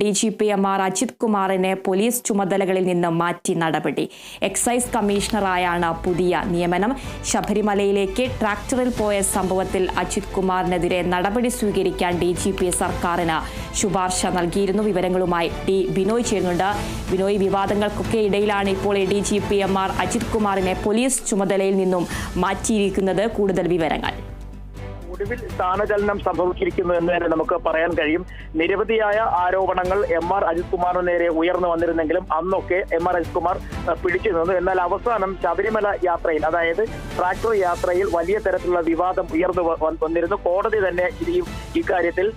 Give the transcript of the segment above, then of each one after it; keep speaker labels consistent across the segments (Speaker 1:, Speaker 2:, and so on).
Speaker 1: D G P M R Ajith കുമാറിനെ police ചുമതലകളിൽ നിന്ന് മാറ്റി നടപടി. എക്സൈസ് കമ്മീഷണറായാണ് പുതിയ നിയമനം. ശബരിമലയിലേക്ക് ട്രാക്ടറിൽ പോയ സംഭവത്തിൽ അജിത് കുമാറിനെതിരെ നടപടി സ്വീകരിക്കാൻ ഡി ജി പി സർക്കാരിന് ശുപാർശ നൽകിയിരുന്നു. വിവരങ്ങളുമായി ഡി ബിനോയ് ചേരുന്നുണ്ട്. ബിനോയ് വിവാദങ്ങൾക്കൊക്കെ ഇടയിലാണ് ഇപ്പോൾ A D G P M R Ajith കുമാറിനെ പോലീസ് ചുമതലയിൽ നിന്നും മാറ്റിയിരിക്കുന്നത്. കൂടുതൽ വിവരങ്ങൾ.
Speaker 2: ഒടുവിൽ സ്ഥാനചലനം സംഭവിച്ചിരിക്കുന്നു എന്ന് തന്നെ നമുക്ക് പറയാൻ കഴിയും. നിരവധിയായ ആരോപണങ്ങൾ എം ആർ അജിത് കുമാറിന് നേരെ ഉയർന്നു വന്നിരുന്നെങ്കിലും അന്നൊക്കെ എം ആർ അജിത് കുമാർ പിടിച്ചു നിന്നു. എന്നാൽ അവസാനം ശബരിമല യാത്രയിൽ അതായത് ട്രാക്ടർ യാത്രയിൽ വലിയ തരത്തിലുള്ള വിവാദം ഉയർന്നു വന്നിരുന്നു. കോടതി തന്നെ ഈ ഇക്കാര്യത്തിൽ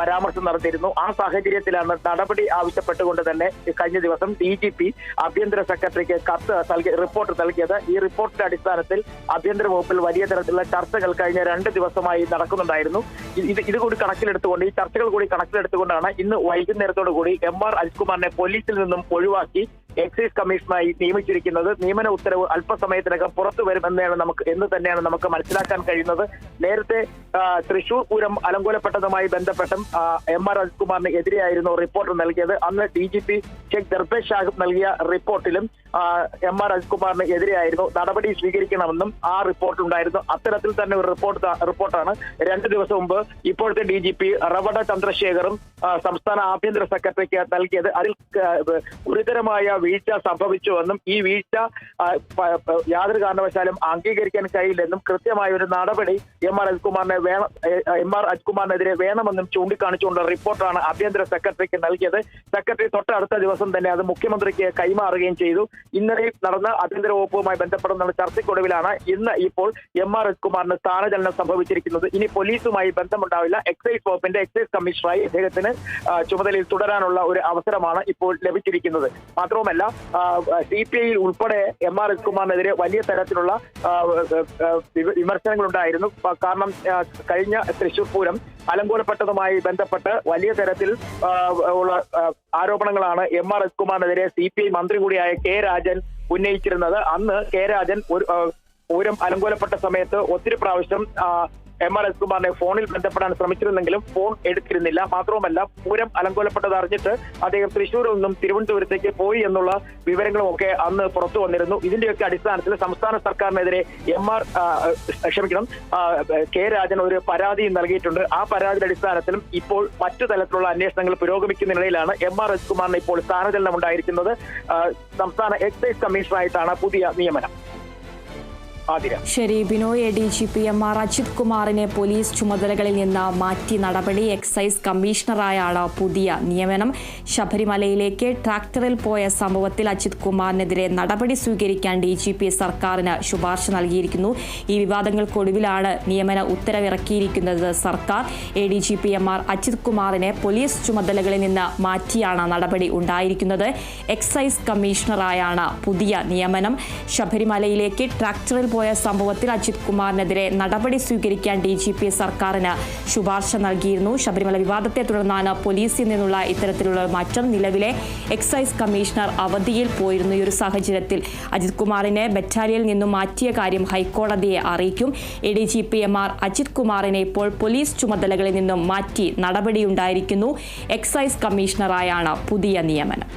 Speaker 2: പരാമർശം നടത്തിയിരുന്നു. ആ സാഹചര്യത്തിലാണ് നടപടി ആവശ്യപ്പെട്ടുകൊണ്ട് തന്നെ കഴിഞ്ഞ ദിവസം ഡി ജി പി ആഭ്യന്തര സെക്രട്ടറിക്ക് കത്ത് നൽകി റിപ്പോർട്ട് നൽകിയത്. ഈ റിപ്പോർട്ടിന്റെ അടിസ്ഥാനത്തിൽ ആഭ്യന്തര വകുപ്പിൽ വലിയ തരത്തിലുള്ള ചർച്ചകൾ കഴിഞ്ഞ രണ്ട് ദിവസമായി നടക്കുന്നുണ്ടായിരുന്നു. ഇത് ഇത് കൂടി കണക്കിലെടുത്തുകൊണ്ട് ഈ ചർച്ചകൾ കൂടി കണക്കിലെടുത്തുകൊണ്ടാണ് ഇന്ന് വൈകുന്നേരത്തോടു കൂടി എം ആർ അജിത്കുമാറിനെ പോലീസിൽ നിന്നും ഒഴിവാക്കി എക്സൈസ് കമ്മീഷണറായി നിയമിച്ചിരിക്കുന്നത്. നിയമന ഉത്തരവ് അല്പസമയത്തിനകം പുറത്തു വരുമെന്നാണ് നമുക്ക് എന്ന് തന്നെയാണ് നമുക്ക് മനസ്സിലാക്കാൻ കഴിയുന്നത്. നേരത്തെ തൃശൂർ പൂരം അലങ്കോലപ്പെട്ടതുമായി ബന്ധപ്പെട്ടും എം ആർ അജിത്കുമാറിന് എതിരെയായിരുന്നു റിപ്പോർട്ട് നൽകിയത്. അന്ന് D G P Sheikh Darvesh Sahib നൽകിയ റിപ്പോർട്ടിലും എം ആർ അജിത്കുമാറിന് എതിരെയായിരുന്നു നടപടി സ്വീകരിക്കണമെന്നും ആ റിപ്പോർട്ട് ഉണ്ടായിരുന്നു. അത്തരത്തിൽ തന്നെ ഒരു റിപ്പോർട്ട് റിപ്പോർട്ടാണ്. രണ്ടു ദിവസം മുമ്പ് ഇപ്പോഴത്തെ ഡി ജി പി റവട ചന്ദ്രശേഖറും സംസ്ഥാന ആഭ്യന്തര സെക്രട്ടറിക്ക് നൽകിയത്. അതിൽ ഗുരുതരമായ വീഴ്ച സംഭവിച്ചുവെന്നും ഈ വീഴ്ച യാതൊരു കാരണവശാലും അംഗീകരിക്കാൻ കഴിയില്ലെന്നും കൃത്യമായ ഒരു നടപടി എം ആർ അജിത്കുമാറിനെ വേണം എം ആർ അജ്കുമാറിനെതിരെ വേണമെന്നും ചൂണ്ടിക്കാണിച്ചുകൊണ്ട് റിപ്പോർട്ടാണ് ആഭ്യന്തര സെക്രട്ടറിക്ക് നൽകിയത്. സെക്രട്ടറി തൊട്ടടുത്ത ദിവസം തന്നെ അത് മുഖ്യമന്ത്രിക്ക് കൈമാറുകയും ചെയ്തു. ഇന്നലെ നടന്ന ആഭ്യന്തര വകുപ്പുമായി ബന്ധപ്പെടുന്ന ചർച്ചയ്ക്കൊടുവിലാണ് ഇന്ന് ഇപ്പോൾ എം ആർ അജ്കുമാറിന് സ്ഥാനചലനം സംഭവിച്ചിരിക്കുന്നത്. ഇനി പോലീസുമായി ബന്ധമുണ്ടാവില്ല. എക്സൈസ് വകുപ്പിന്റെ എക്സൈസ് കമ്മീഷണറായി അദ്ദേഹത്തിന് ചുമതലയിൽ തുടരാനുള്ള ഒരു അവസരമാണ് ഇപ്പോൾ ലഭിച്ചിരിക്കുന്നത്. മാത്രവുമല്ല സി പി ഐ ഉൾപ്പെടെ എം ആർ അജ്കുമാറിനെതിരെ വലിയ തരത്തിലുള്ള വിമർശനങ്ങളുണ്ടായിരുന്നു. കാരണം കഴിഞ്ഞ തൃശൂർ പൂരം അലങ്കോലപ്പെട്ടതുമായി ബന്ധപ്പെട്ട് വലിയ തരത്തിൽ ഉള്ള ആരോപണങ്ങളാണ് എം ആർ എസ്കുമാറിനെതിരെ സി പി ഐ മന്ത്രി കൂടിയായ കെ രാജൻ ഉന്നയിച്ചിരുന്നത്. അന്ന് കെ രാജൻ ഒരു പൂരം അലങ്കോലപ്പെട്ട സമയത്ത് ഒത്തിരി പ്രാവശ്യം എം ആർ എസ് കുമാറിനെ ഫോണിൽ ബന്ധപ്പെടാൻ ശ്രമിച്ചിരുന്നെങ്കിലും ഫോൺ എടുത്തിരുന്നില്ല. മാത്രവുമല്ല പൂരം അലങ്കോലപ്പെട്ടത് അറിഞ്ഞിട്ട് അദ്ദേഹം തൃശൂരിൽ നിന്നും തിരുവനന്തപുരത്തേക്ക് പോയി എന്നുള്ള വിവരങ്ങളും ഒക്കെ അന്ന് പുറത്തു വന്നിരുന്നു. ഇതിന്റെയൊക്കെ അടിസ്ഥാനത്തിൽ സംസ്ഥാന സർക്കാരിനെതിരെ എം ആർ ക്ഷമിക്കണം കെ രാജൻ ഒരു പരാതി നൽകിയിട്ടുണ്ട്. ആ പരാതിയുടെ അടിസ്ഥാനത്തിലും ഇപ്പോൾ മറ്റു തലത്തിലുള്ള അന്വേഷണങ്ങൾ പുരോഗമിക്കുന്നതിനിടയിലാണ് എം ആർ എസ് കുമാറിന് ഇപ്പോൾ സ്ഥാനചലനം ഉണ്ടായിരിക്കുന്നത് സംസ്ഥാന എക്സൈസ് കമ്മീഷണറായിട്ടാണ് പുതിയ നിയമനം.
Speaker 1: ശരി Binoy A D G P M R Ajith കുമാറിനെ പോലീസ് ചുമതലകളിൽ നിന്ന് മാറ്റി നടപടി. എക്സൈസ് കമ്മീഷണറായാണ് പുതിയ നിയമനം. ശബരിമലയിലേക്ക് ട്രാക്ടറിൽ പോയ സംഭവത്തിൽ അജിത് കുമാറിനെതിരെ നടപടി സ്വീകരിക്കാൻ ഡി ജി പി സർക്കാരിന് ശുപാർശ നൽകിയിരിക്കുന്നു. ഈ വിവാദങ്ങൾക്കൊടുവിലാണ് നിയമന ഉത്തരവിറക്കിയിരിക്കുന്നത് സർക്കാർ. A D G P M R Ajith കുമാറിനെ പോലീസ് ചുമതലകളിൽ നിന്ന് മാറ്റിയാണ് നടപടി ഉണ്ടായിരിക്കുന്നത്. എക്സൈസ് കമ്മീഷണറായാണ് പുതിയ നിയമനം. ശബരിമലയിലേക്ക് ട്രാക്ടറിൽ പോയ സംഭവത്തിൽ അജിത് കുമാറിനെതിരെ നടപടി സ്വീകരിക്കാൻ ഡി ജി പി സർക്കാരിന് ശുപാർശ നൽകിയിരുന്നു. ശബരിമല വിവാദത്തെ തുടർന്നാണ് പോലീസിൽ നിന്നുള്ള ഇത്തരത്തിലുള്ള മാറ്റം. നിലവിലെ എക്സൈസ് കമ്മീഷണർ അവധിയിൽ പോയിരുന്നു ഈ ഒരു സാഹചര്യത്തിൽ. അജിത് കുമാറിനെ ബറ്റാലിയനിൽ നിന്നും മാറ്റിയ കാര്യം ഹൈക്കോടതിയെ അറിയിക്കും. A D G P M R Ajith കുമാറിനെ ഇപ്പോൾ പോലീസ് ചുമതലകളിൽ നിന്നും മാറ്റി നടപടിയുണ്ടായിരിക്കുന്നു. എക്സൈസ് കമ്മീഷണറായാണ് പുതിയ നിയമനം.